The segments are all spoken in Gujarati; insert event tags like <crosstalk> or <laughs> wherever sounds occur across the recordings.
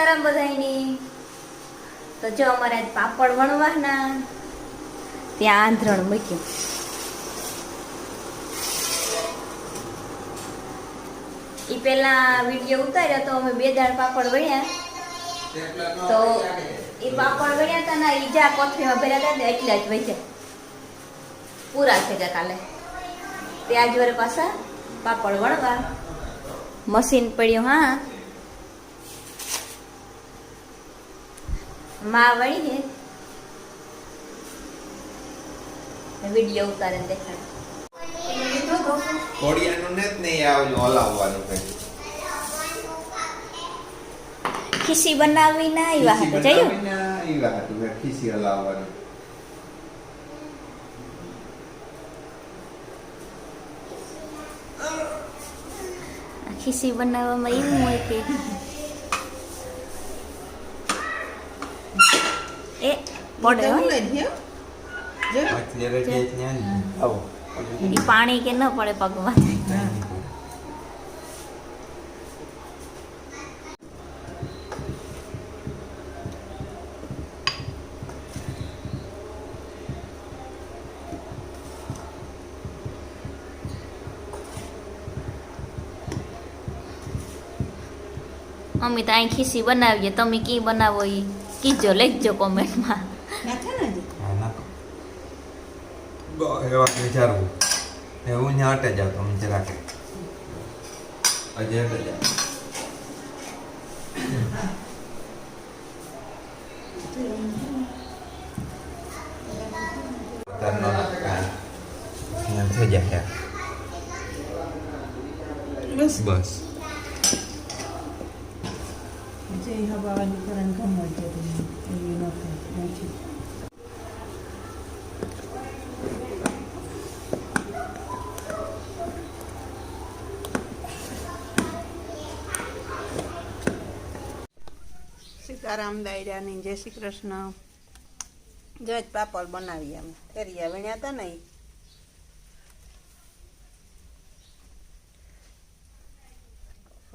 સીતારામ બધાયની. તો જો અમારે પાપડ વણવાના. ત્યાં આંધણ મૂક્યું. એ પેલા વીડિયો ઉતાર્યો તો અમે બે દાળ પાપડ વણ્યા. તો એ પાપડ વણ્યા હતા ને ઈજા કોથળીમાં ભર્યા હતા એટલા જ વચ્યા પૂરા થઈ ગયા કાલે. ત્યાં જ વરે પાછા પાપડ વણવા. મશીન પડ્યું, હા. માં વળી હે વીડિયો ઉતારે દેખાડ. કોડિયાનું ને નહીં આવેલું હલાવવાનું કઈ. ખીસી બનાવી ના આવ્યા હતા જયું આવ્યા હતા મેં ખીસી હલાવવાનું. ખીસી બનાવવામાં એવું હોય કે એ પડે પાણી કે ન પડે પગમાં મમ્મી તો અહીં ખીસી બનાવીએ. તમે કી બનાવો એ કીજો લેખજો કોમેન્ટમાં હા ના બ- એવા વિચારવું એવું ને હટે જાવ તમે જરાક હજી હટે જાવ તારનો કાંઈ. અહીંયા થઈ જાય બસ બસ જે હવાની કરંટ ગમે છે એવી ન થાય નથી સીતારામ દાયરાની જય શ્રી કૃષ્ણ. જજ પાપડ બનાવીએ અમે ફેરિયા વીણ્યા હતા ને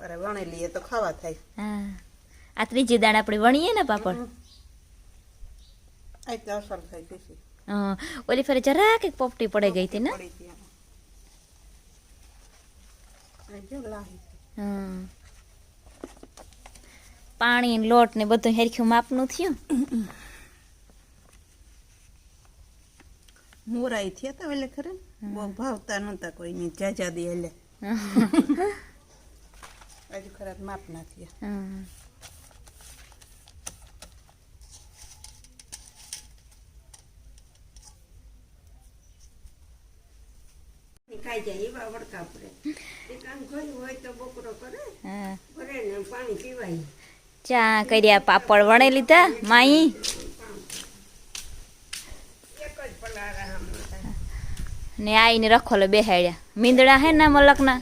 અરે વણી લઈએ તો ખાવા થાય. આ ત્રીજી દાણ આપણે વણીએ ને પાપડ? અસર થઈ ગઈ ઓલી ફરે જરાક એક પોપટી પડે ગઈ હતી ને? જો. હા. પાણી ને લોટ ને બધું હેરખ્યું માપનું થયું? મોરાઈ થયા તા એટલે ખરે બહુ ભાવતા નહોતા કોઈને જાજા દે એટલે. <laughs> હજુ ખરા માપ ના થયા. ખાઈ જાય એવા વડકા પડે એ કામ કર્યું હોય તો બકરો કરે હા. ભરે ને પાણી પીવાય. ચા કર્યા પાપડ વણે લીધા માઈ. ને આઈને રખોલે બેહાડ્યા. મીંદડા હે ના મલકના.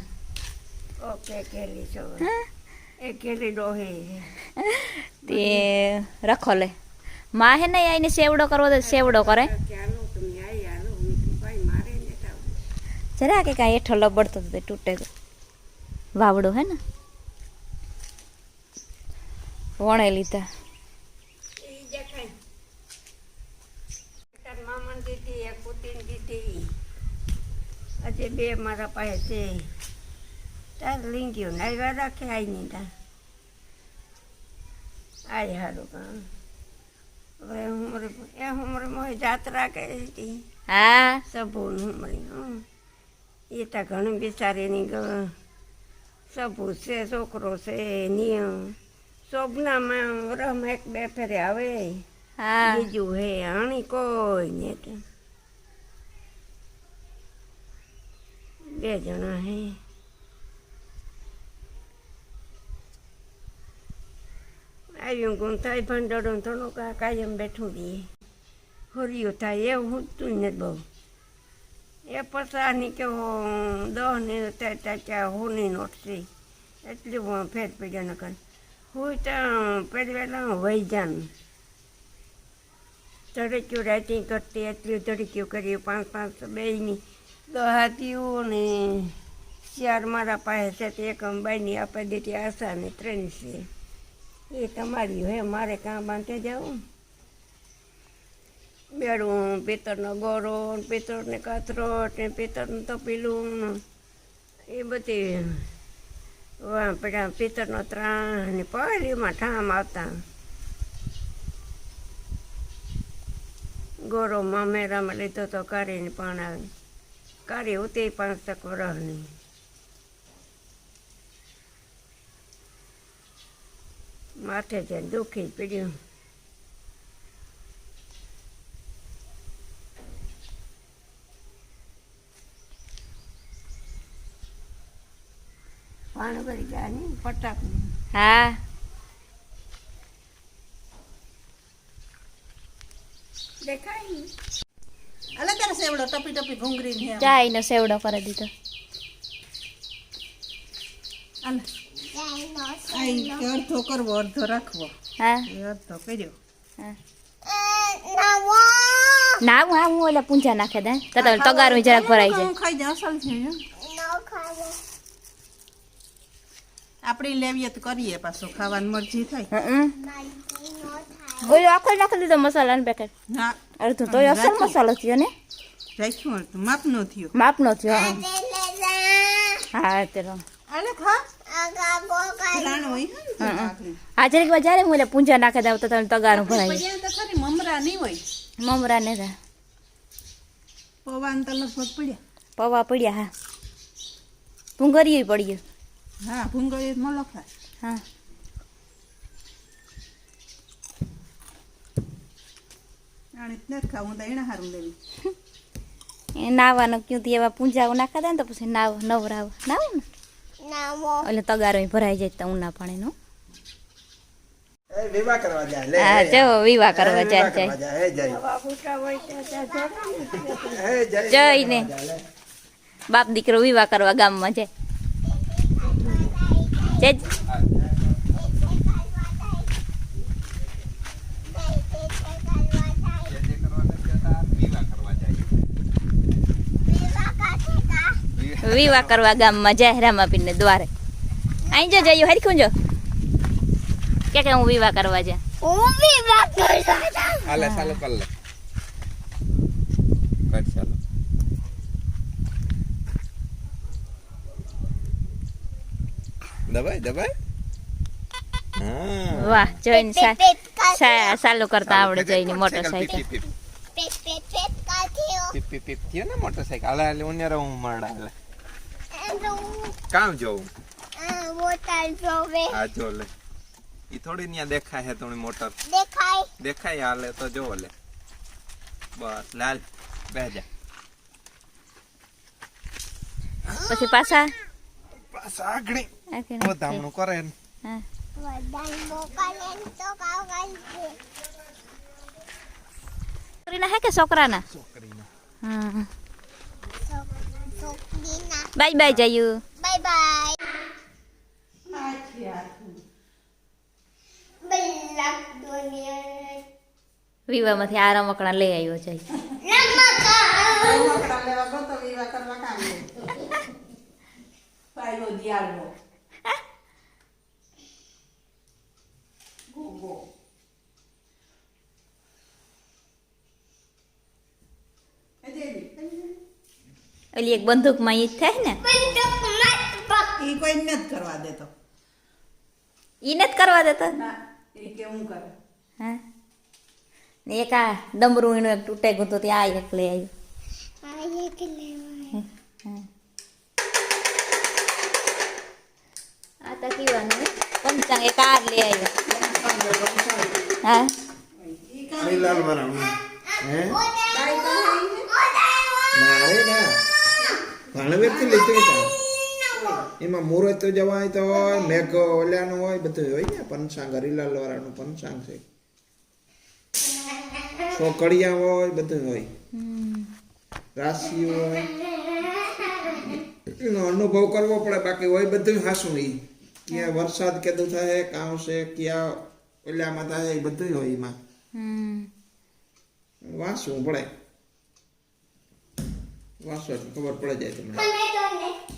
તે રખોલે. માં હે ને આઈને સેવડો કરવો તો સેવડો કરે. જરા કે કાંઈ હેઠો લબડતો તૂટે વાવડો હે ને? વણે લીધા. આજે બે મારા પાસે છે. તાર લીંગ્યો નાવ્યા રાખે આઈ નહીં તાર. આય હારું કામ. હવે હુમરે એ હુમરે મોય જાત્રા કરી હતી હા. સભુન હુમરે હું એ તો બિચારી બિચારીની ગ- સભુ છે છોકરો છે નિયમ. શોભનામાં વરહમાં એક બે ફેરે આવે. હા. બીજું હે આણી કોઈ ને બે જણા હે. આવ્યું ગુણ થાય ભંડોળો થોડું કા કાયમ બેઠું રહીએ હોરિયું થાય એવું હૂતું તું ને બહુ. એ પસાની કે દહ ને ત્યાં હોની નોટ છે. એટલી ફેર પડ્યા ન કર હું તો પહેરવેલા વહી જાનું ધડક્યું રાઇટિંગ કરતી એટલું ધડક્યું, કર્યું, પાંચ પાંચ, બેયની દહાતીઓ ને ચાર મારા પાસે છે એક અંબાઈની આપી દીધી આશા ને ત્રણ છે. એ તમારી હે મારે કાં બાંધે જવું બેડું પિત્તરનો ગોરો પિત્તરને કાતરોટ ને પિત્તરનું તપેલું, એ બધી પેલા પિત્તળનો ત્રાણ ને પહેલીમાં ઠામ આવતા. ગોરો મામેરામાં લીધો તો કારીને પણ આવે કારી ઉતે પાંચ તક વરહની માથે છે દુઃખી પીડ્યું. પાણી ભરી ગયા ને ફટાક હા. દેખાય ને તારે સેવડો ટપી ટપી ઘૂંઘરી ને સેવડો કરી દીધો. અડધો કરવો અડધો રાખવો. હા. અડધો કર્યો. ના હું હા હું ઓલા પૂંજા નાખે દે. તો તગારું જરાક ભરાઈ જાય. ખાઈ જાય અસલ છે હે. આપણે લેવીએ તો કરીએ પાછું ખાવાની મરજી થાય. ઓલો આખો નાખી દીધો મસાલાનું પેકેટ હા અડધું તો અસલ મસાલો થયો ને? રાખ્યું માપ નો થયો. માપનો થયો હા. હા તે રો. અલે ખા. રાણ હોય હે ને આ જરીક વાર જ્યારે હું પૂંજા નાખે દઉં તો તમે તગારું ખરી મમરા નહીં હોય. મમરા ને રા. પવાન તો લગભગ પડ્યા. પૌવા પડ્યા હા. ભૂંગરીયું પડ્યું હા ભૂંગળી મલો ખા હા. એ નાવાનું ક્યું એવા પૂંજાઓ નાખા દે ને તો પછી નાવ નવરાવ. નાવ ને? એટલે તગારો ભરાઈ જાય તો ઉના પાણીનું એ વિવાહ કરવા જાય હા જો વિવાહ કરવા જાય જાય. જઈને બાપ દીકરો વિવાહ કરવા ગામમાં જાય. જય વિવાહ કરવા ગામમાં જાય રામાપીર ને દ્વારે અહીં જો જયું હરખું જો કે કે હું વિવાહ કરવા જા હાલે ચાલુ કર લે કર ચાલુ દબાઈ દબાઈ વાહ જોઈને સા- સા- ચાલુ કરતા આવડે જઈને મોટરસાઇકલ પીપ, પીપ, પીપ, થયો ને મોટરસાઇકલ હાલે હાલે ઉન્યારો હું મારડા હાલે કામ જોઉં આ જો લે ઈ થોડી ન્યા દેખાય હે થોડી મોટર દેખાય હાલે તો જો લે બસ લાલ બેજા પછી પાછા પાછા આગળી આખી વધામણું કરે ને હા. છોકરીના હે કે છોકરાના છોકરીના હા બાય બાય જયું Bye બાય Belak dunia. વિવાહમાંથી આ રમકડા લઈ આવ્યો છે રમકડા લેવા ગયો તો વિવાહ કરવા કામ દેવી. ઓલી એક બંદૂકમાં ઈ થાય ને. ઈ કોઈ નથી કરવા દેતો. ઈ નથી કરવા દેતો? ના એ કે હું કરે? હા. ને એક આ ડમરું એનું એક તૂટે ગયો તો ત્યાં આ એક લઈ આવ્યું. Ayah kelewat. આ તો કીવાનું પંચાંગ એક આ લઈ આવ્યો. હા લાલ વરાણું હે એમાં મુહૂર્ત જવાય તો હોય મેઘ ઓલ્યાનું હોય બધું હોય ને પંચાંગ હરીલાલ વાળાનું પંચાંગ છે છોકડિયા હોય બધું હોય રાશિ હોય અનુભવ કરવો પડે બાકી હોય બધું હાસું નહીં ક્યાં વરસાદ કેદું થાય કાં આવશે ક્યાં ઓલ્યામાં તો એ બધું હોય એમાં હમ વાંચવું પડે વાંચવા ખબર પડે જાય તમને?